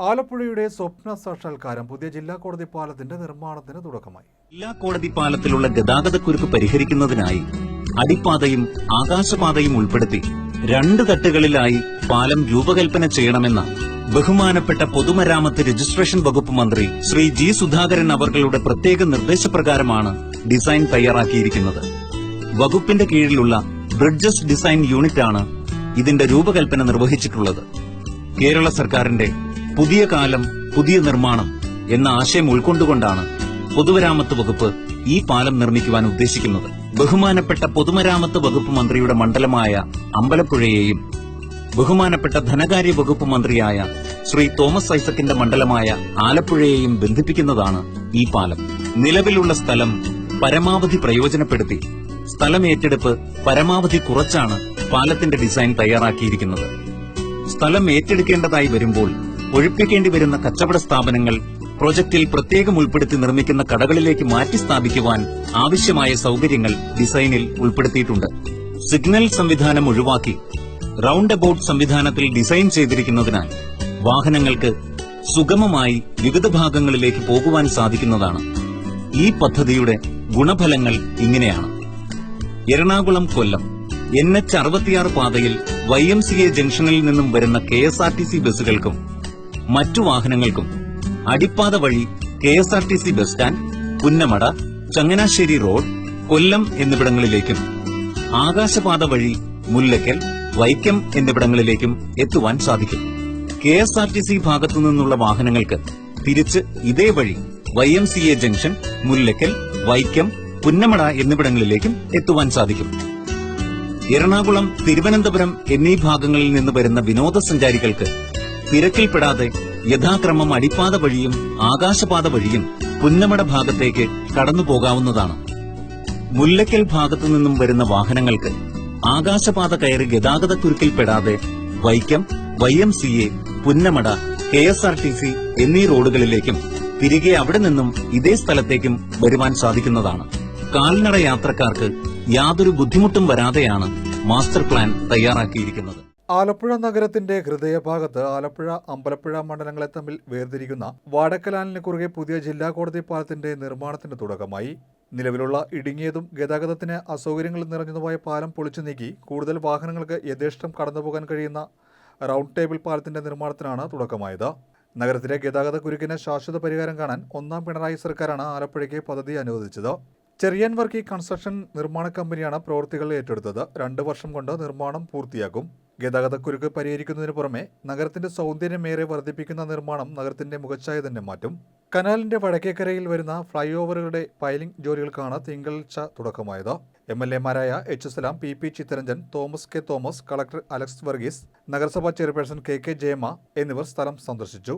ആലപ്പുഴയുടെ സ്വപ്ന സാക്ഷാത്കാരം പുതിയ ജില്ലാ കോടതി പാലത്തിന്റെ നിർമ്മാണത്തിന് തുടക്കമായി. ജില്ലാ കോടതി പാലത്തിലുള്ള ഗതാഗതക്കുരുക്ക് പരിഹരിക്കുന്നതിനായി അടിപ്പാതയും ആകാശപാതയും ഉൾപ്പെടുത്തി രണ്ട് തട്ടുകളിലായി പാലം രൂപകൽപ്പന ചെയ്യണമെന്ന ബഹുമാനപ്പെട്ട പൊതുമരാമത്ത് രജിസ്ട്രേഷൻ വകുപ്പ് മന്ത്രി ശ്രീ ജി സുധാകരൻ അവർകളുടെ പ്രത്യേക നിർദ്ദേശപ്രകാരമാണ് ഡിസൈൻ തയ്യാറാക്കിയിരിക്കുന്നത്. വകുപ്പിന്റെ കീഴിലുള്ള ബ്രിഡ്ജസ് ഡിസൈൻ യൂണിറ്റാണ് ഇതിന്റെ രൂപകൽപ്പന നിർവഹിച്ചിട്ടുള്ളത്. കേരള സർക്കാരിന്റെ പുതിയ കാലം പുതിയ നിർമ്മാണം എന്ന ആശയം ഉൾക്കൊണ്ടുകൊണ്ടാണ് പൊതുമരാമത്ത് വകുപ്പ് ഈ പാലം നിർമ്മിക്കുവാൻ ഉദ്ദേശിക്കുന്നത്. ബഹുമാനപ്പെട്ട പൊതുമരാമത്ത് വകുപ്പ് മന്ത്രിയുടെ മണ്ഡലമായ അമ്പലപ്പുഴയെയും ബഹുമാനപ്പെട്ട ധനകാര്യ വകുപ്പ് മന്ത്രിയായ ശ്രീ തോമസ് ഐസക്കിന്റെ മണ്ഡലമായ ആലപ്പുഴയെയും ബന്ധിപ്പിക്കുന്നതാണ് ഈ പാലം. നിലവിലുള്ള സ്ഥലം പരമാവധി പ്രയോജനപ്പെടുത്തി. സ്ഥലം ഏറ്റെടുപ്പ് പരമാവധി കുറച്ചാണ് പാലത്തിന്റെ ഡിസൈൻ തയ്യാറാക്കിയിരിക്കുന്നത്. സ്ഥലം ഏറ്റെടുക്കേണ്ടതായി വരുമ്പോൾ ഒഴിപ്പിക്കേണ്ടി വരുന്ന കച്ചവട സ്ഥാപനങ്ങൾ പ്രോജക്റ്റിൽ പ്രത്യേകം ഉൾപ്പെടുത്തി നിർമ്മിക്കുന്ന കടകളിലേക്ക് മാറ്റി സ്ഥാപിക്കുവാൻ ആവശ്യമായ സൌകര്യങ്ങൾ ഡിസൈനിൽ ഉൾപ്പെടുത്തിയിട്ടുണ്ട്. സിഗ്നൽ സംവിധാനം ഒഴിവാക്കി റൌണ്ട് അബൌട്ട് സംവിധാനത്തിൽ ഡിസൈൻ ചെയ്തിരിക്കുന്നതിനാൽ വാഹനങ്ങൾക്ക് സുഗമമായി വിവിധ ഭാഗങ്ങളിലേക്ക് പോകുവാൻ സാധിക്കുന്നതാണ്. ഈ പദ്ധതിയുടെ ഗുണഫലങ്ങൾ ഇങ്ങനെയാണ്. എറണാകുളം കൊല്ലം എൻ എച്ച് അറുപത്തിയാറ് പാതയിൽ വൈ എം സി എ ജംഗ്ഷനിൽ നിന്നും വരുന്ന K S R T C ബസ്സുകൾക്കും മറ്റു വാഹനങ്ങൾക്കും. അടിപ്പാത വഴി K S R T C bus stand Punnamada Changanassery road Kollam എന്നിവിടങ്ങളിലേക്കും. ആകാശപാത വഴി മുല്ലക്കൽ വൈക്കം എന്നിവിടങ്ങളിലേക്കും എത്തുവാൻ സാധിക്കും. K S R T C ഭാഗത്തു നിന്നുള്ള വാഹനങ്ങൾക്ക് തിരിച്ച് ഇതേ വഴി Y M C A junction Mullakkal Vaikom Punnamada എന്നിവിടങ്ങളിലേക്കും എത്തുവാൻ സാധിക്കും. എറണാകുളം തിരുവനന്തപുരം എന്നീ ഭാഗങ്ങളിൽ നിന്ന് വരുന്ന വിനോദസഞ്ചാരികൾക്ക് തിരക്കിൽപ്പെടാതെ യഥാക്രമം അടിപ്പാത വഴിയും ആകാശപാത വഴിയും പുന്നമട ഭാഗത്തേക്ക് കടന്നുപോകാവുന്നതാണ് മുല്ലക്കൽ ഭാഗത്തു നിന്നും വരുന്ന വാഹനങ്ങൾക്ക് ആകാശപാത കയറി ഗതാഗതക്കുരുക്കിൽപ്പെടാതെ Vaikom Y M C A Punnamada K S R T C എന്നീ റോഡുകളിലേക്കും തിരികെ അവിടെ നിന്നും ഇതേ സ്ഥലത്തേക്കും വരുവാൻ സാധിക്കുന്നതാണ്. കാൽനട യാത്രക്കാർക്ക് യാതൊരു ബുദ്ധിമുട്ടും വരാതെയാണ് മാസ്റ്റർ പ്ലാൻ തയ്യാറാക്കിയിരിക്കുന്നത്. ആലപ്പുഴ നഗരത്തിന്റെ ഹൃദയഭാഗത്ത് ആലപ്പുഴ അമ്പലപ്പുഴ മണ്ഡലങ്ങളെ തമ്മിൽ വേർതിരിക്കുന്ന വാടക്കലാലിന് കുറുകെ പുതിയ ജില്ലാ കോടതി പാലത്തിന്റെ നിർമ്മാണത്തിന് തുടക്കമായി. നിലവിലുള്ള ഇടുങ്ങിയതും ഗതാഗതത്തിന് അസൗകര്യങ്ങൾ നിറഞ്ഞതുമായ പാലം പൊളിച്ചു നീക്കി കൂടുതൽ വാഹനങ്ങൾക്ക് യഥേഷ്ടം കടന്നുപോകാൻ കഴിയുന്ന റൗണ്ട് ടേബിൾ പാലത്തിന്റെ നിർമ്മാണത്തിനാണ് തുടക്കമായത്. നഗരത്തിലെ ഗതാഗത കുരുക്കിന് ശാശ്വത പരിഹാരം കാണാൻ ഒന്നാം പിണറായി സർക്കാരാണ് ആലപ്പുഴയ്ക്ക് പദ്ധതി അനുവദിച്ചത്. ചെറിയൻ വർക്കി കൺസ്ട്രക്ഷൻ നിർമ്മാണ കമ്പനിയാണ് പ്രവൃത്തികൾ ഏറ്റെടുത്തത്. രണ്ട് വർഷം കൊണ്ട് നിർമ്മാണം പൂർത്തിയാക്കും. ഗതാഗതക്കുരുക്ക് പരിഹരിക്കുന്നതിന് പുറമെ നഗരത്തിന്റെ സൗന്ദര്യമേറെ വർദ്ധിപ്പിക്കുന്ന നിർമ്മാണം നഗരത്തിന്റെ മുഖച്ഛായ തന്നെ മാറ്റും. കനാലിന്റെ വടക്കേക്കരയിൽ വരുന്ന ഫ്ലൈ ഓവറുകളുടെ പൈലിംഗ് ജോലികൾക്കാണ് തിങ്കളാഴ്ച തുടക്കമായത്. M L എമാരായ H Salam P P Chitharanjan Thomas K Thomas collector Alex Varghese നഗരസഭാ ചെയർപേഴ്സൺ കെ കെ ജയമ എന്നിവർ സ്ഥലം സന്ദർശിച്ചു.